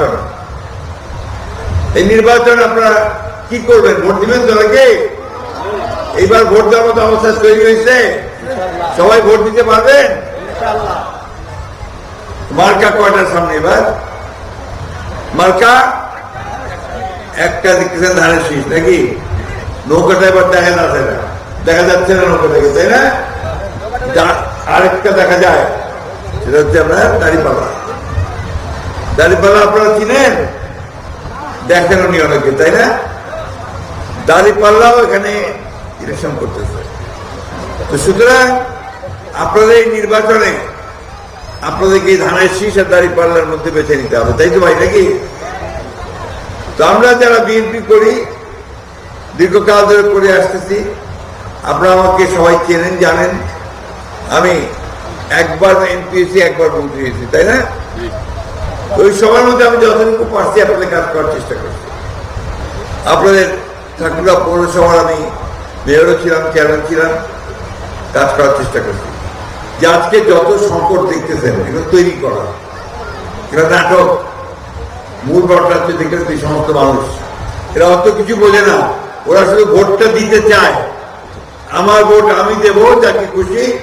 নির্বাচন। এই নির্বাচন আপনারা কি করবেন? ভোট দিবেন তো এইবার ভোট দেওয়ার মতো অবস্থা তৈরি হয়েছে। সবাই ভোট দিতে পারবেন? মার্কা কয়টার সামনে এবার? মার্কা? একটা দেখতেছেন ধানের শীষ, নাকি? নৌকাটা এবার দেখা যাচ্ছে না। দেখা যাচ্ছে না নৌকাটাকে তাই না? আরেকটা দেখা যায়, সেটা হচ্ছে আপনার দাড়িপাল্লা দাড়িপাল্লা আপনারা চিনেন? দেখেন উনি অনেকে, তাই না? দাড়িপাল্লাও এখানে ইলেকশন করতেছে। তো সুতরাং আপনাদের এই নির্বাচনে আপনাদেরকে ধানের শীষ আর দাড়িপাল্লার মধ্যে বেছে নিতে হবে, তাই তো ভাই, নাকি? তো আমরা যারা বিএনপি করি, দীর্ঘকাল ধরে করে আসতেছি, আপনারা আমাকে সবাই চেনেন, জানেন। আমি একবার এমপি একবার মন্ত্রী হয়েছি, তাই না? ওই সময়ের মধ্যে আমি যতটুকু পারছি আপনাদের কাজ করার চেষ্টা করছি। আপনাদের ঠাকুরা পৌরসভার আমি মেয়রও ছিলাম, চেয়ারম্যান ছিলাম, কাজ করার চেষ্টা করছি। যে আজকে যত সংকট দেখতেছেন, এগুলো তৈরি করা। এগুলো নাটক। মূল ঘটনা হচ্ছে দেখেন এই সমস্ত মানুষ। এরা অত কিছু বোঝে না। ওরা শুধু ভোটটা দিতে চায়। আমার ভোট আমি দেবো, যাকে খুশি